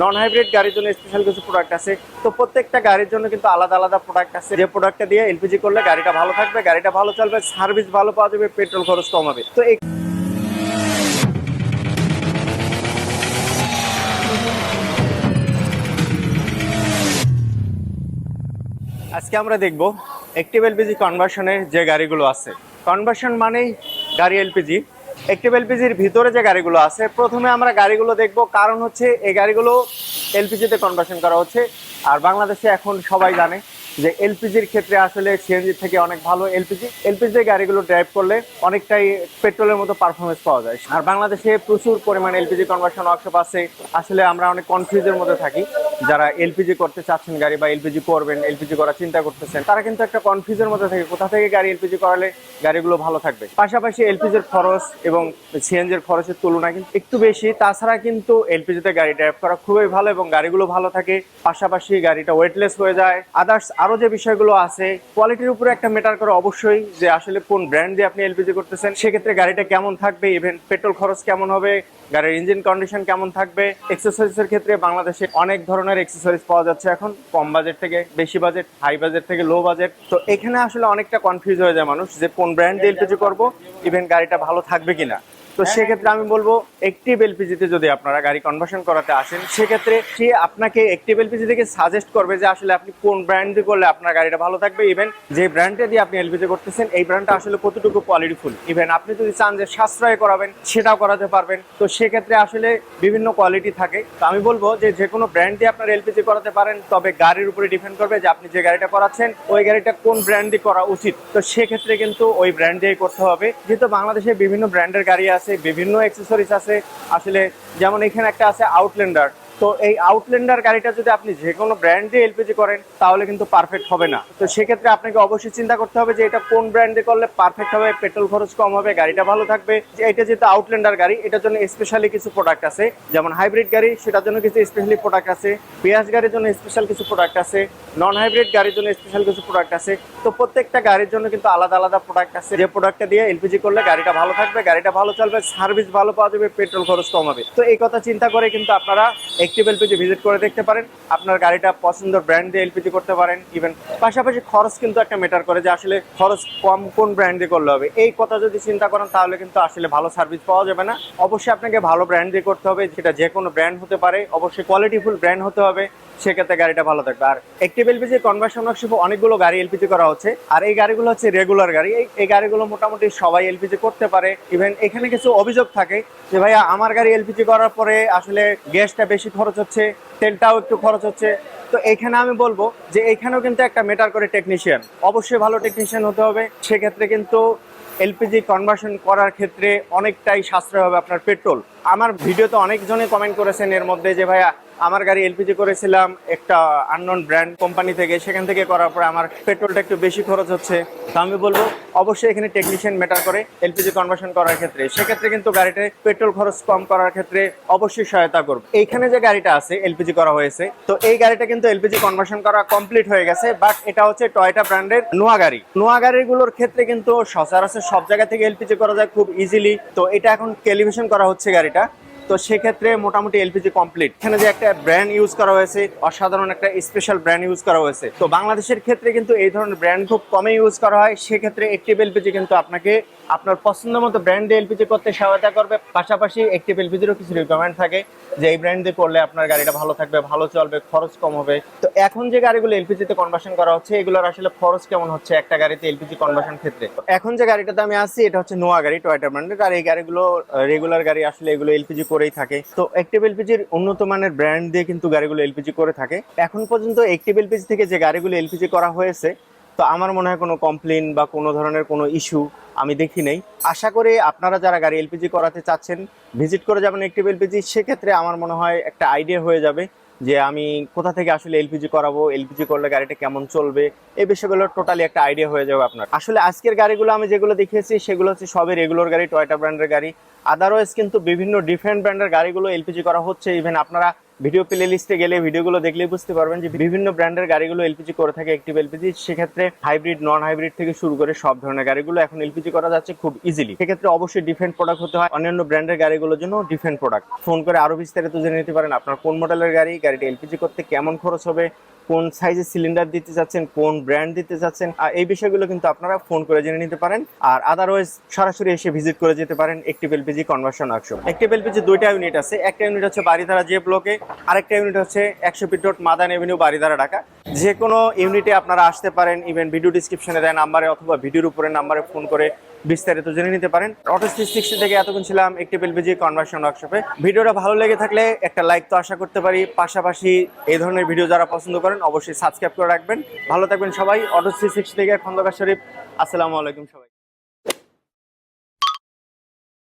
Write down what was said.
Non hybrid গাড়ির জন্য special কিছু প্রোডাক্ট আছে। তো প্রত্যেকটা গাড়ির জন্য কিন্তু আলাদা আলাদা প্রোডাক্ট আছে। যে প্রোডাক্টটা দিয়ে এলপিজি করলে গাড়িটা ভালো থাকবে, গাড়িটা ভালো চলবে সার্ভিস ভালো পাওয়া যাবে পেট্রোল খরচ কম হবে। তো এই আজকে আমরা দেখব অ্যাক্টিভ এলপিজি কনভার্সনের যে গাড়িগুলো আছে। কনভার্সন মানেই গাড়ি এলপিজি অ্যাক্টিভ এলপিজির ভিতরে যে গাড়িগুলো আছে, প্রথমে আমরা গাড়িগুলো দেখব। কারণ হচ্ছে, এই গাড়িগুলো এলপিজিতে কনভার্সন করা হচ্ছে। আর বাংলাদেশে এখন সবাই জানে যে এলপিজির ক্ষেত্রে আসলে সিএনজি থেকে অনেক ভালো এলপিজি এলপিজি গাড়িগুলো ড্রাইভ করলে অনেকটাই পেট্রোলের মতো পারফরমেন্স পাওয়া যায় আর বাংলাদেশে প্রচুর পরিমাণ এলপিজি কনভার্সন ওয়ার্কশপ আছে আসলে আমরা অনেক কনফিউজের মধ্যে থাকি যারা এলপিজি করতে চাচ্ছেন গাড়ি বা এলপিজি করবেন এলপিজি করার চিন্তা করতেছেন তারা কিন্তু একটা কনফিউজের মধ্যে থাকে কোথা থেকে গাড়ি এলপিজি করালে গাড়িগুলো ভালো থাকবে পাশাপাশি এলপিজির খরচ এবং সিএনজির খরচের তুলনায় কিন্তু একটু বেশি তাছাড়া কিন্তু এলপিজিতে গাড়ি ড্রাইভ করা খুবই ভালো এবং গাড়িগুলো ভালো থাকে পাশাপাশি গাড়িটা ওয়েটলেস হয়ে যায় আদার্স আরও যে বিষয়গুলো আছে কোয়ালিটির উপরে একটা মেটার করে অবশ্যই যে আসলে কোন ব্র্যান্ড দিয়ে আপনি এলপিজি করতেছেন। সেক্ষেত্রে গাড়িটা কেমন থাকবে ইভেন পেট্রোল খরচ কেমন হবে, গাড়ির ইঞ্জিন কন্ডিশন কেমন থাকবে। এক্সেসরিজের ক্ষেত্রে বাংলাদেশে অনেক ধরনের এক্সেসরিজ পাওয়া যাচ্ছে এখন, কম বাজেট থেকে বেশি বাজেট হাই বাজেট থেকে লো বাজেট তো এখানে আসলে অনেকটা কনফিউজ হয়ে যায় মানুষ যে কোন ব্র্যান্ড দিয়ে এলপিজি করব ইভেন গাড়িটা ভালো থাকবে কিনা। তো সেক্ষেত্রে আমি বলব একটিভ এলপিজিতে যদি আপনারা গাড়ি কনভার্সন করাতে আসেন, সেক্ষেত্রে সে আপনাকে একটিভ এলপিজি থেকে সাজেস্ট করবে যে আসলে আপনি কোন ব্র্যান্ড দিয়ে করলে আপনার গাড়িটা ভালো থাকবে। ইভেন যে ব্র্যান্ডে দিয়ে আপনি এলপিজি করতেছেন, এই ব্র্যান্ডটা আসলে কতটুকু কোয়ালিটিফুল ইভেন আপনি যদি চান যে সাশ্রয় করাবেন, সেটাও করাতে পারবেন। তো সেক্ষেত্রে আসলে বিভিন্ন কোয়ালিটি থাকে। তো আমি বলব যে যে কোনো ব্র্যান্ড দিয়ে আপনার এলপিজি করাতে পারেন, তবে গাড়ির উপরে ডিপেন্ড করবে যে আপনি যে গাড়িটা করাচ্ছেন, ওই গাড়িটা কোন ব্র্যান্ড দিয়ে করা উচিত। তো সেক্ষেত্রে কিন্তু ওই ব্র্যান্ড দিয়েই করতে হবে। যেহেতু বাংলাদেশে বিভিন্ন ব্র্যান্ডের গাড়ি আছে বিভিন্ন অ্যাক্সেসরিজ আছে। আসলে যেমন এখানে একটা আছে আউটল্যান্ডার তো এই আউটল্যান্ডার গাড়িটা যদি আপনি যে কোনো ব্র্যান্ড দিয়ে এলপিজি করেন, তাহলে কিন্তু পারফেক্ট হবে না। তো সেক্ষেত্রে আপনাকে অবশ্যই চিন্তা করতে হবে যে এটা কোন ব্র্যান্ডে করলে পারফেক্ট হবে পেট্রোল খরচ কম হবে, গাড়িটা ভালো থাকবে। এটা যেহেতু আউটল্যান্ডার গাড়ি, এটার জন্য স্পেশালি কিছু প্রোডাক্ট আছে। যেমন হাইব্রিড গাড়ি, সেটার জন্য কিছু স্পেশালি প্রোডাক্ট আছে। পেঁয়াজ গাড়ির জন্য স্পেশাল কিছু প্রোডাক্ট আছে। নন হাইব্রিড গাড়ির জন্য স্পেশাল কিছু প্রোডাক্ট আছে। তো প্রত্যেকটা গাড়ির জন্য কিন্তু আলাদা আলাদা প্রোডাক্ট আছে। যে প্রোডাক্টটা দিয়ে এলপিজি করলে গাড়িটা ভালো থাকবে, গাড়িটা ভালো চলবে সার্ভিস ভালো পাওয়া যাবে পেট্রোল খরচ কম হবে। তো এই কথা চিন্তা করে কিন্তু আপনারা একটিভ এলপিজি ভিজিট করে দেখতে পারেন। আপনার গাড়িটা পছন্দের ব্র্যান্ড দিয়ে এলপিজি করতে পারেন। ইভেন পাশাপাশি খরচ কিন্তু একটা মেটার করে যে আসলে খরচ কম কোন ব্র্যান্ড দিয়ে করলে হবে। এই কথা যদি চিন্তা করেন, তাহলে কিন্তু আসলে ভালো সার্ভিস পাওয়া যাবে না। অবশ্যই আপনাকে ভালো ব্র্যান্ড দিয়ে করতে হবে, যেটা যে কোনো ব্র্যান্ড হতে পারে। অবশ্যই কোয়ালিটিফুল ব্র্যান্ড হতে হবে। সেক্ষেত্রে গাড়িটা ভালো থাকবে। আর একটিভ এলপিজি কনভার্সন ওয়ার্কশপে অনেকগুলো গাড়ি এলপিজি করা হচ্ছে। আর এই গাড়িগুলো হচ্ছে রেগুলার গাড়ি। এই গাড়িগুলো মোটামুটি সবাই এলপিজি করতে পারে। ইভেন এখানে কিছু অভিযোগ থাকে যে, ভাইয়া, আমার গাড়ি এলপিজি করার পরে আসলে গ্যাসটা বেশি খরচ হচ্ছে, তেলটাও একটু খরচ হচ্ছে। তো এখানে আমি বলব যে এখানেও কিন্তু একটা মেটার করে টেকনিশিয়ান অবশ্যই ভালো টেকনিশিয়ান হতে হবে। সেক্ষেত্রে কিন্তু এলপিজি কনভার্সন করার ক্ষেত্রে অনেকটাই সাশ্রয় হবে আপনার পেট্রোল আমার ভিডিওতে অনেকজনে কমেন্ট করেছেন এর মধ্যে যে, ভাইয়া আমার গাড়ি এলপিজি করেছিলাম একটা আননোন ব্র্যান্ড কোম্পানি থেকে। সেখান থেকে করার পরে আমার পেট্রোলটা একটু বেশি খরচ হচ্ছে। তো আমি বলব, অবশ্যই এখানে টেকনিশিয়ান ম্যাটার করে এলপিজি কনভার্সন করার ক্ষেত্রে। সেক্ষেত্রে কিন্তু গাড়িতে পেট্রোল খরচ কম করার ক্ষেত্রে অবশ্যই সহায়তা করবে। এইখানে যে গাড়িটা আছে, এলপিজি করা হয়েছে, তো এই গাড়িটা কিন্তু এলপিজি কনভার্সন করা কমপ্লিট হয়ে গেছে বাট এটা হচ্ছে টয়টা ব্র্যান্ডের নোয়া গাড়ি। নোয়া গাড়িগুলোর ক্ষেত্রে কিন্তু সচরাচর সব জায়গা থেকে এলপিজি করা যায় খুব ইজিলি তো এটা এখন টেলিভিশন করা হচ্ছে গাড়িটা। তো সেক্ষেত্রে মোটামুটি এলপিজি কমপ্লিট এখানে যে একটা ব্র্যান্ড ইউজ করা হয়েছে, অসাধারণ একটা স্পেশাল ব্র্যান্ড ইউজ করা হয়েছে। তো বাংলাদেশের ক্ষেত্রে কিন্তু এই ধরনের ব্র্যান্ড খুব কমে ইউজ করা হয়। সেক্ষেত্রে একটিভ এলপিজি কিন্তু আপনাকে আপনার পছন্দ মতো ব্র্যান্ড এলপিজি করতে সহায়তা করবে। পাশাপাশি একটিভ এলপিজিরও কিছু রিকোয়ারমেন্ট থাকে যে এই ব্র্যান্ড করলে আপনার গাড়িটা ভালো থাকবে, ভালো চলবে, খরচ কম হবে। তো এখন যে গাড়িগুলো এলপিজিতে কনভার্সন করা হচ্ছে, এগুলোর আসলে খরচ কেমন হচ্ছে একটা গাড়িতে এলপিজি কনভার্সন ক্ষেত্রে? এখন যে গাড়িটাতে আমি আসছি এটা হচ্ছে নোয়া গাড়ি টয়টা ব্র্যান্ডের আর এই গাড়িগুলো রেগুলার গাড়ি আসলে এগুলো এলপিজি করেই থাকে। তো একটিভ এলপিজির উন্নত মানের ব্র্যান্ড দিয়ে কিন্তু গাড়িগুলো এলপিজি করে থাকে। এখন পর্যন্ত একটিভ এলপিজি থেকে যে গাড়িগুলো এলপিজি করা হয়েছে, তো আমার মনে হয় কোনো কমপ্লেন বা কোনো ধরনের কোনো ইস্যু আমি দেখি নেই। আশা করি আপনারা যারা গাড়ি এলপিজি করাতে চাচ্ছেন ভিজিট করে যাবেন একটিভ এলপিজি সেক্ষেত্রে আমার মনে হয় একটা আইডিয়া হয়ে যাবে। যে আমি কোথা থেকে আসলে এলপিজি করাবো এলপিজি করলে গাড়িটা কেমন চলবে, এই বিষয়গুলো টোটালি একটা আইডিয়া হয়ে যাবে আপনার। আসলে আজকের গাড়িগুলো আমি যেগুলো দেখিয়েছি, সেগুলো হচ্ছে সবই রেগুলার গাড়ি টয়টা ব্র্যান্ডের গাড়ি। আদারওয়াইজ কিন্তু বিভিন্ন ডিফারেন্ট ব্র্যান্ডের গাড়িগুলো এলপিজি করা হচ্ছে ইভেন আপনারা ভিডিও প্লে লিস্টে গেলে ভিডিওগুলো দেখলে বুঝতে পারবেন যে বিভিন্ন ব্র্যান্ডের গাড়িগুলো এলপিজি করে থাকে একটিভ এলপিজি সেক্ষেত্রে হাইব্রিড নন হাইব্রিড থেকে শুরু করে সব ধরনের গাড়িগুলো এখন এলপিজি করা যাচ্ছে খুব ইজিলি সেক্ষেত্রে অবশ্যই ডিফেন্ট প্রোডাক্ট হতে হয়। অন্যান্য ব্র্যান্ডের গাড়িগুলোর জন্য ডিফেন্ট প্রোডাক্ট ফোন করে আরও বিস্তারিত জেনে নিতে পারেন। আপনার কোন মডেলের গাড়ি, গাড়িটা এলপিজি করতে কেমন খরচ হবে কোন সাইজের সিলিন্ডার দিতে চাচ্ছেন কোন ব্র্যান্ড দিতে চাচ্ছেন আর এই বিষয়গুলো কিন্তু আপনারা ফোন করে জেনে নিতে পারেন। আর আদারওয়াইজ সরাসরি এসে ভিজিট করে যেতে পারেন একটি LPG conversion workshop active LPG দুইটা ইউনিট আছে। একটা ইউনিট হচ্ছে বাড়িধারা যে ব্লকে আরেকটা ইউনিট হচ্ছে একশো পিট রোড মাদান এভিনিউ বাড়িধারা ঢাকা। যে কোনো ইউনিটে আপনারা আসতে পারেন ইভেন ভিডিও ডিসক্রিপশনে দেয় নাম্বারে অথবা ভিডিওর উপরে নাম্বারে ফোন করে বিস্তারিত জেনে নিতে পারেন। অটো সিক্সটি থেকে এতক্ষণ ছিলাম একটি এলপিজি কনভার্সন ওয়ার্কশপে ভিডিওটা ভালো লেগে থাকলে একটা লাইক তো আশা করতে পারি। পাশাপাশি এই ধরনের ভিডিও যারা পছন্দ করেন, অবশ্যই সাবস্ক্রাইব করে রাখবেন। ভালো থাকবেন সবাই। অটো সিক্সটি থেকে খন্দকার শরীফ। আসসালামু আলাইকুম সবাই।